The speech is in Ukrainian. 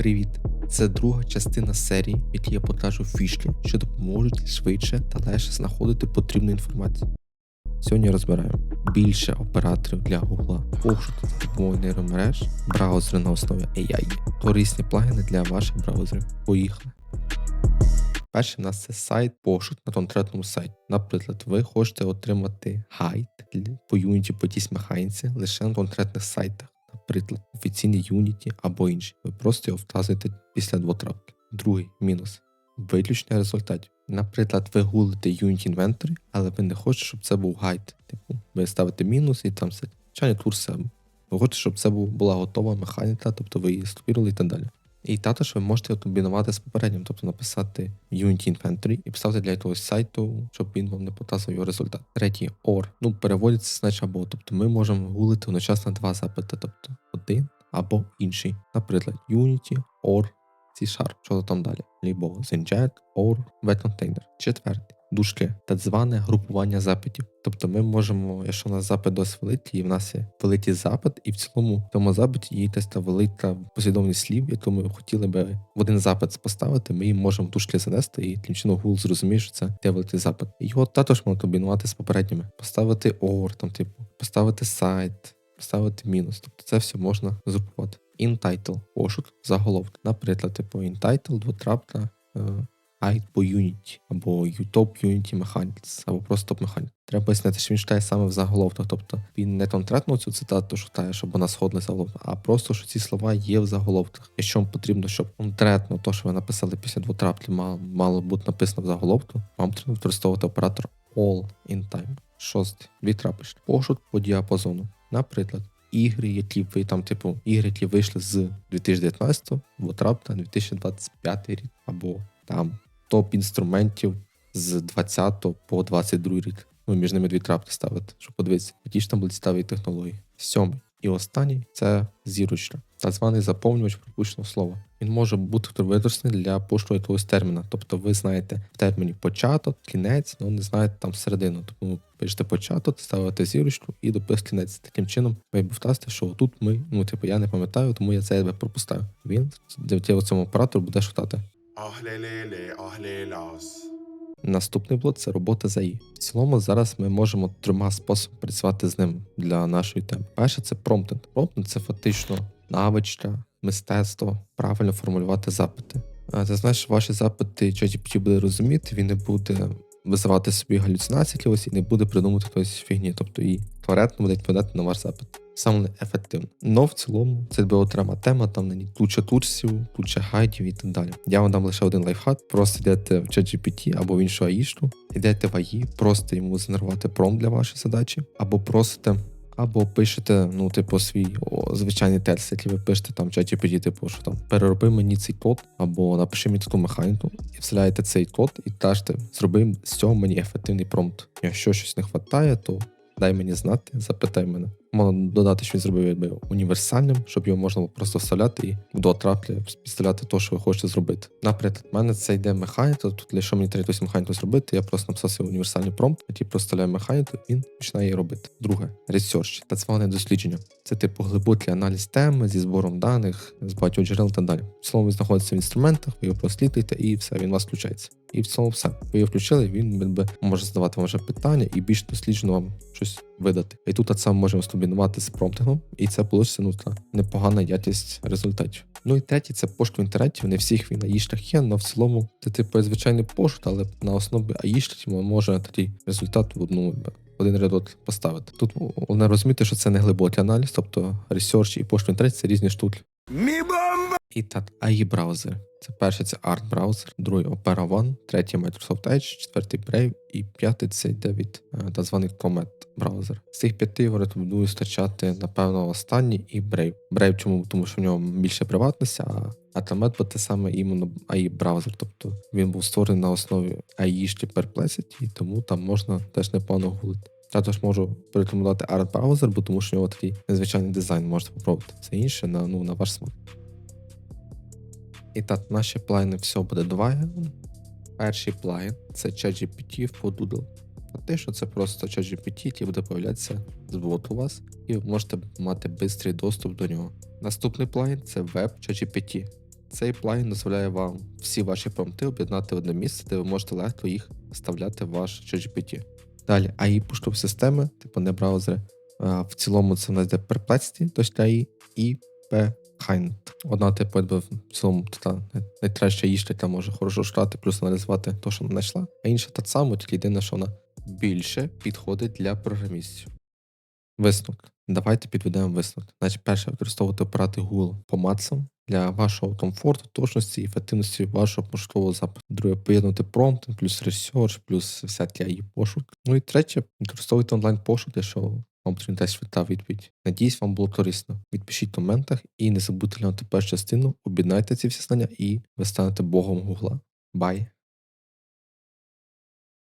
Привіт! Це друга частина серії, в якій я покажу фішки, що допоможуть швидше та легше знаходити потрібну інформацію. Сьогодні розбираємо більше операторів для Google, пошук за допомогою нейромереж, браузери на основі AI, корисні плагіни для ваших браузерів. Поїхали! Перший в нас це сайт пошук на конкретному сайті. Наприклад, ви хочете отримати гайд по Unity по тісь механіці лише на конкретних сайтах, наприклад, офіційний Unity або інші. Ви просто його вказуєте після двокрапки. Другий мінус виключення результатів. Наприклад, ви гулите Unity Inventory, але ви не хочете, щоб це був гайд. Типу, ви ставите мінус і там все. Звичайно, курси. Ви хочете, щоб це була готова механіка, тобто ви її створили і так далі. І також ви можете комбінувати з попереднім, тобто написати Unity Inventory і поставити для якогось сайту, щоб він вам не показував його результат. Третій OR. Ну, переводиться значить або. Тобто ми можемо гулити одночасно два запити, тобто один або інший. Наприклад, Unity OR C-Sharp, що там далі. Лібо Zinjet OR Web Container. Четвертий. Дужки, так зване групування запитів. Тобто ми можемо, якщо у нас запит досить великий, і в нас є великий запит, і в цілому в тому запиті є якась та велика послідовність слів, яку ми хотіли би в один запит поставити, ми їм можемо дужки занести, і тим чином Google зрозуміє, що це те великий запит. Його також можна комбінувати з попередніми, поставити OR, там, типу, поставити сайт, поставити мінус. Тобто це все можна згрупувати. InTitle – пошук заголовок. Наприклад, типу InTitle, двотрапна, е, Guide по Unity, або YouTube Unity Mechanics, або просто Mechanics. Треба пояснити, що він читає саме в заголовках. Тобто він не конкретно цю цитату читає, щоб вона сходила заголовка, а просто що ці слова є в заголовках. Якщо вам потрібно, щоб конкретно то, що ви написали після двотраплі, мало, мало бути написано в заголовку, вам потрібно використовувати оператор All in Time. Шостий. Дві крапочки. Пошук по діапазону. Наприклад, ігри, які ви там, типу, ігри, які вийшли з 2019 двотрап на 2025 рік, або там топ інструментів з 20 по 22 рік. Ну, між ними дві крапки ставити, щоб подивитися, які ж там були цікаві технології. Сьомий. І останній це зірочка, так званий заповнювач пропущеного слова. Він може бути використаний для пошуку якогось терміна. Тобто ви знаєте в терміні початок, кінець, але не знаєте там середину. Тому пишете початок, ставите зірочку і допис кінець. Таким чином ви вказуєте, що тут ми, ну типу, я не пам'ятаю, тому я це пропускаю. Він в цьому оператору буде шукати. Наступний блок це робота з АІ. В цілому зараз ми можемо трьома способами працювати з ним для нашої теми. Перше це промптинг. Промптинг це фактично навичка, мистецтво, правильно формулювати запити. Значить, ваші запити ChatGPT буде розуміти, він не буде визивати собі галюцинації якогось і не буде придумувати якоїсь фігні, тобто і коректно буде відповідати на ваш запит. Саме ефективно. Но в цілому це буде окрема тема, там на ній куча курсів, куча гайдів і так далі. Я вам дам лише один лайфхак. Просто йдете в ChatGPT або в іншу аїшку, йдете в АІ, просто йому згенерувати промпт для вашої задачі, або просите. Або пишете, ну, типу, свій о, звичайний текст, який ви пишете там в чаті піді, типу, що там перероби мені цей код, або напиши мені таку механіку, і вселяєте цей код і кажете, зроби з цього мені ефективний промпт. Якщо щось не вистачає, то дай мені знати, запитай мене. Можна додати, що він зробив якби універсальним, щоб його можна було просто вставляти і до траплі підставляти те, що ви хочете зробити. Наприклад, в мене це йде механіка, тут якщо мені треба якусь механіку зробити, я просто написав свій універсальний промпт, який просто вставляю механіку, він починає її робити. Друге, research, так зване дослідження. Це типу глибокий аналіз теми зі збором даних, з багатьох джерел і так далі. В цілому він знаходиться в інструментах, ви його прослідуєте і все, він у вас включається. І в цілому все. Ви його включили, він якби, може задавати вам вже питання і більш досліджено вам щось видати. І тут так само можемо скомбінувати з промптингом, і це вийде ну, така непогана якість результатів. Ну і третє, це пошук в інтернеті. Не всіх він аїшках є, але в цілому це типу звичайний пошук, але на основі аїшки може такий результат в одну один рядок поставити. Тут головне розуміти, що це не глибокий аналіз, тобто ресерч і пошук в інтернеті це різні штуки. І так, AI браузер. Це перший це Art браузер, другий Opera One, третій Microsoft Edge, четвертий Brave і п'ятий це йде е, так званий Comet браузер. З цих п'яти я рекомендую стачати, напевно, останній і Brave. Brave чому? Тому що в нього більше приватності, а а Comet бо те саме іменно AI браузер. Тобто він був створений на основі AI Perplexity, тому там можна теж непогано гулити. Також можу порекомендувати Art браузер, бо тому що у нього такий незвичайний дизайн можете попробувати. Все інше на, ну, на ваш смак. І так, наші плагіни все буде два. Перший плагін це ChatGPT в Doodle. А те, що це просто ChatGPT, який буде появлятися з бот у вас, і ви можете мати швидкий доступ до нього. Наступний плагін це Web ChatGPT. Цей плагін дозволяє вам всі ваші промпти об'єднати в одне місце, де ви можете легко їх вставляти в ваш ChatGPT. Далі, AI поштовх системи, типу не браузери. В цілому це в нас йде Perplexity, тобто AI, і Behind. Одна, типу, якби в цілому та найкраща їжа, яка може хорошо шукати, плюс аналізувати те, що вона знайшла. А інша та сама, тільки єдине, що вона більше підходить для програмістів. Висновок. Давайте підведемо висновок. Значить, перше, використовувати операти Google по матсам для вашого комфорту, точності і ефективності вашого поштового запиту. Друге, поєднувати промпт, плюс ресерч, плюс всякий AI пошук. Ну і третє, використовуйте онлайн пошук, якщо вам потрібна десь швидка відповідь. Надіюсь, вам було корисно. Відпишіть в коментах і не забудьте глянути першу частину, об'єднайте ці всі знання і ви станете богом Гугла. Бай!